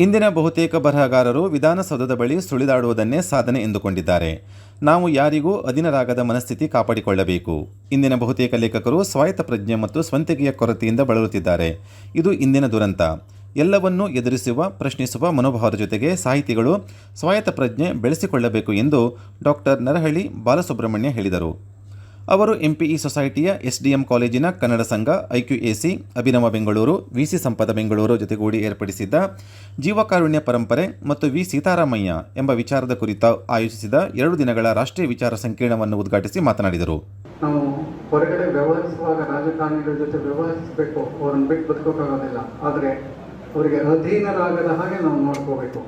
ಇಂದಿನ ಬಹುತೇಕ ಬರಹಗಾರರು ವಿಧಾನಸೌಧದ ಬಳಿ ಸುಳಿದಾಡುವುದನ್ನೇ ಸಾಧನೆ ಎಂದುಕೊಂಡಿದ್ದಾರೆ. ನಾವು ಯಾರಿಗೂ ಅಧೀನರಾಗದ ಮನಸ್ಥಿತಿ ಕಾಪಾಡಿಕೊಳ್ಳಬೇಕು. ಇಂದಿನ ಬಹುತೇಕ ಲೇಖಕರು ಸ್ವಾಯತ್ತ ಪ್ರಜ್ಞೆ ಮತ್ತು ಸ್ವಂತಿಕೆಯ ಕೊರತೆಯಿಂದ ಬಳಲುತ್ತಿದ್ದಾರೆ. ಇದು ಇಂದಿನ ದುರಂತ. ಎಲ್ಲವನ್ನೂ ಎದುರಿಸುವ, ಪ್ರಶ್ನಿಸುವ ಮನೋಭಾವದ ಜೊತೆಗೆ ಸಾಹಿತಿಗಳು ಸ್ವಾಯತ್ತ ಪ್ರಜ್ಞೆ ಬೆಳೆಸಿಕೊಳ್ಳಬೇಕು ಎಂದು ಡಾಕ್ಟರ್ ನರಹಳ್ಳಿ ಬಾಲಸುಬ್ರಹ್ಮಣ್ಯ ಹೇಳಿದರು. ಅವರು ಎಂಪಿಇ ಸೊಸೈಟಿಯ ಎಸ್ಡಿಎಂ ಕಾಲೇಜಿನ ಕನ್ನಡ ಸಂಘ ಐಕ್ಯುಎಸಿ ಅಭಿನವ ಬೆಂಗಳೂರು ವಿಸಿ ಸಂಪದ ಬೆಂಗಳೂರು ಜೊತೆಗೂಡಿ ಏರ್ಪಡಿಸಿದ್ದ ಜೀವಕಾರುಣ್ಯ ಪರಂಪರೆ ಮತ್ತು ವಿ ಸೀತಾರಾಮಯ್ಯ ಎಂಬ ವಿಚಾರದ ಕುರಿತ ಆಯೋಜಿಸಿದ ಎರಡು ದಿನಗಳ ರಾಷ್ಟ್ರೀಯ ವಿಚಾರ ಸಂಕಿರಣವನ್ನು ಉದ್ಘಾಟಿಸಿ ಮಾತನಾಡಿದರು. ನಾವು ಹೊರಗಡೆ ವ್ಯವಹರಿಸುವಾಗ ರಾಜಕಾರಣಿಗಳ ಜೊತೆ ವ್ಯವಹರಿಸಬೇಕು, ಅವ್ರನ್ನ ಬಿಟ್ಟು ಬದುಕೋಕ್ಕಾಗೋದಿಲ್ಲ. ಆದರೆ ಅವರಿಗೆ ಅಧೀನರಾಗದ ಹಾಗೆ ನಾವು ನೋಡ್ಕೋಬೇಕು.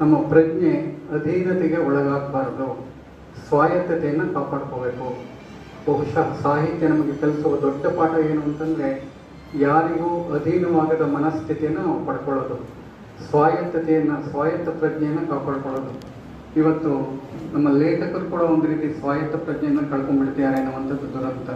ನಮ್ಮ ಪ್ರಜ್ಞೆ ಅಧೀನತೆಗೆ ಒಳಗಾಗಬಾರದು. ಸ್ವಾಯತ್ತತೆಯನ್ನು ಕಾಪಾಡ್ಕೋಬೇಕು. ಬಹುಶಃ ಸಾಹಿತ್ಯ ನಮಗೆ ಕಲಿಸುವ ದೊಡ್ಡ ಪಾಠ ಏನು ಅಂತಂದರೆ ಯಾರಿಗೂ ಅಧೀನವಾಗದ ಮನಸ್ಥಿತಿಯನ್ನು ನಾವು ಪಡ್ಕೊಳ್ಳೋದು. ಸ್ವಾಯತ್ತತೆಯನ್ನು, ಸ್ವಾಯತ್ತ ಪ್ರಜ್ಞೆಯನ್ನು ಕಾಪಾಡ್ಕೊಳ್ಳೋದು. ಇವತ್ತು ನಮ್ಮ ಲೇಖಕರು ಕೂಡ ಒಂದು ರೀತಿ ಸ್ವಾಯತ್ತ ಪ್ರಜ್ಞೆಯನ್ನು ಕಳ್ಕೊಂಡ್ಬಿಡ್ತಿದ್ದಾರೆ ಅನ್ನುವಂಥದ್ದು ದುರಂತ.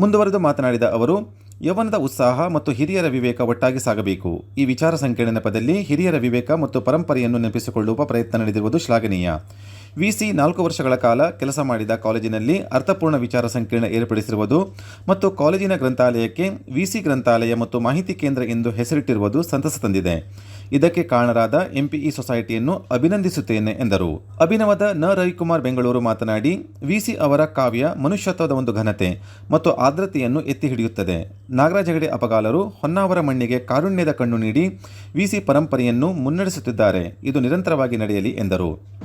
ಮುಂದುವರೆದು ಮಾತನಾಡಿದ ಅವರು, ಯೌವನದ ಉತ್ಸಾಹ ಮತ್ತು ಹಿರಿಯರ ವಿವೇಕ ಒಟ್ಟಾಗಿ ಸಾಗಬೇಕು. ಈ ವಿಚಾರ ಸಂಕೀರ್ಣ ಪದಲ್ಲಿ ಹಿರಿಯರ ವಿವೇಕ ಮತ್ತು ಪರಂಪರೆಯನ್ನು ನೆನಪಿಸಿಕೊಳ್ಳುವ ಪ್ರಯತ್ನ ನಡೆದಿರುವುದು ಶ್ಲಾಘನೀಯ. ವಿಸಿ ನಾಲ್ಕು ವರ್ಷಗಳ ಕಾಲ ಕೆಲಸ ಮಾಡಿದ ಕಾಲೇಜಿನಲ್ಲಿ ಅರ್ಥಪೂರ್ಣ ವಿಚಾರ ಸಂಕಿರಣ ಏರ್ಪಡಿಸಿರುವುದು ಮತ್ತು ಕಾಲೇಜಿನ ಗ್ರಂಥಾಲಯಕ್ಕೆ ವಿಸಿ ಗ್ರಂಥಾಲಯ ಮತ್ತು ಮಾಹಿತಿ ಕೇಂದ್ರ ಎಂದು ಹೆಸರಿಟ್ಟಿರುವುದು ಸಂತಸ ತಂದಿದೆ. ಇದಕ್ಕೆ ಕಾರಣರಾದ ಎಂಪಿಇ ಸೊಸೈಟಿಯನ್ನು ಅಭಿನಂದಿಸುತ್ತೇನೆ ಎಂದರು. ಅಭಿನವದ ನ. ರವಿಕುಮಾರ್ ಬೆಂಗಳೂರು ಮಾತನಾಡಿ, ವಿಸಿ ಅವರ ಕಾವ್ಯ ಮನುಷ್ಯತ್ವದ ಒಂದು ಘನತೆ ಮತ್ತು ಆರ್ದ್ರತೆಯನ್ನು ಎತ್ತಿ ಹಿಡಿಯುತ್ತದೆ. ನಾಗರಾಜ ಹೆಗಡೆ ಅಪಗಾಲರು ಹೊನ್ನಾವರ ಮಣ್ಣಿಗೆ ಕಾರುಣ್ಯದ ಕಣ್ಣು ನೀಡಿ ವಿಸಿ ಪರಂಪರೆಯನ್ನು ಮುನ್ನಡೆಸುತ್ತಿದ್ದಾರೆ. ಇದು ನಿರಂತರವಾಗಿ ನಡೆಯಲಿ ಎಂದರು.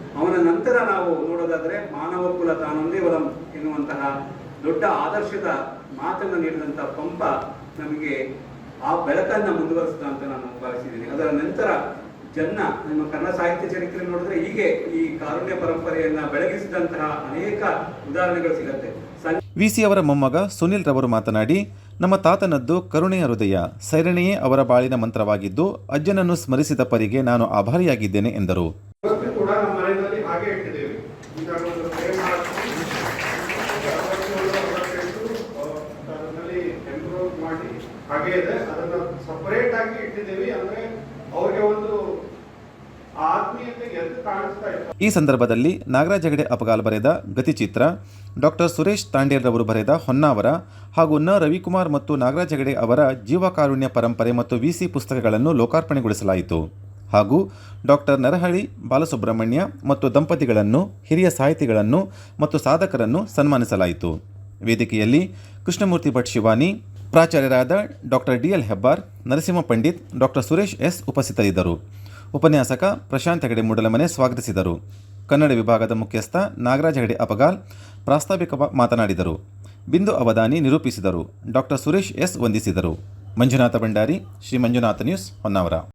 ನಾವು ನೋಡೋದಾದ್ರೆ ಮಾನವ ಕುಲ ತಾನೊಂದೇ ವಲಂ ಎನ್ನುವಂತಹ ದೊಡ್ಡ ಆದರ್ಶದ ಮಾತನ್ನು ನೀಡಿದಂತಹ ಪಂಪ ನಮಗೆ ಆ ಬೆಳಕನ್ನು ಮುಂದುವರಿಸಿದ ಅಂತ ನಾನು ಭಾವಿಸಿದ್ದೀನಿ. ಅದರ ನಂತರ ಜನ್ನ, ನಮ್ಮ ಕನ್ನಡ ಸಾಹಿತ್ಯ ಚರಿತ್ರೆ ನೋಡಿದ್ರೆ ಹೀಗೆ ಈ ಕಾರುಣ್ಯ ಪರಂಪರೆಯನ್ನ ಬೆಳಗಿಸಿದಂತಹ ಅನೇಕ ಉದಾಹರಣೆಗಳು ಸಿಗುತ್ತೆ. ವಿಸಿ ಅವರ ಮೊಮ್ಮಗ ಸುನಿಲ್ ರವರು ಮಾತನಾಡಿ, ನಮ್ಮ ತಾತನದ್ದು ಕರುಣೆಯ ಹೃದಯ, ಸೈರಣೆಯೇ ಅವರ ಬಾಳಿನ ಮಂತ್ರವಾಗಿದ್ದು, ಅಜ್ಜನನ್ನು ಸ್ಮರಿಸಿದ ಪರಿಗೆ ನಾನು ಆಭಾರಿಯಾಗಿದ್ದೇನೆ ಎಂದರು ಇವತ್ತು ಕೂಡ ನಮ್ಮ ಮನೆಯಲ್ಲಿ ಹಾಗೆ ಈ ಸಂದರ್ಭದಲ್ಲಿ ನಾಗರಾಜ ಹೆಗಡೆ ಅಪಗಾಲ್ ಬರೆದ ಗತಿಚಿತ್ರ, ಡಾಕ್ಟರ್ ಸುರೇಶ್ ತಾಂಡೇರ್ರವರು ಬರೆದ ಹೊನ್ನಾವರ ಹಾಗೂ ನ ರವಿಕುಮಾರ್ ಮತ್ತು ನಾಗರಾಜ ಹೆಗಡೆ ಅವರ ಜೀವಕಾರುಣ್ಯ ಪರಂಪರೆ ಮತ್ತು ವಿಸಿ ಪುಸ್ತಕಗಳನ್ನು ಲೋಕಾರ್ಪಣೆಗೊಳಿಸಲಾಯಿತು. ಹಾಗೂ ಡಾಕ್ಟರ್ ನರಹಳಿ ಬಾಲಸುಬ್ರಹ್ಮಣ್ಯ ಮತ್ತು ದಂಪತಿಗಳನ್ನು, ಹಿರಿಯ ಸಾಹಿತಿಗಳನ್ನು ಮತ್ತು ಸಾಧಕರನ್ನು ಸನ್ಮಾನಿಸಲಾಯಿತು. ವೇದಿಕೆಯಲ್ಲಿ Krishnamurthy Bhat Shivani, ಪ್ರಾಚಾರ್ಯರಾದ doctor D L Hebbar, Narasimha Pandit, doctor Suresh S ಉಪಸ್ಥಿತರಿದ್ದರು. ಉಪನ್ಯಾಸಕ ಪ್ರಶಾಂತ್ ಹೆಗಡೆ ಮೂಡಲಮನೆ ಸ್ವಾಗತಿಸಿದರು. ಕನ್ನಡ ವಿಭಾಗದ ಮುಖ್ಯಸ್ಥ ನಾಗರಾಜ ಹೆಗಡೆ ಅಪಗಾಲ್ ಪ್ರಾಸ್ತಾವಿಕ ಮಾತನಾಡಿದರು. ಬಿಂದು ಅವಧಾನಿ ನಿರೂಪಿಸಿದರು. ಡಾಕ್ಟರ್ ಸುರೇಶ್ ಎಸ್ ವಂದಿಸಿದರು. ಮಂಜುನಾಥ ಭಂಡಾರಿ, ಶ್ರೀ ಮಂಜುನಾಥ ನ್ಯೂಸ್ ಹೊನ್ನಾವರ.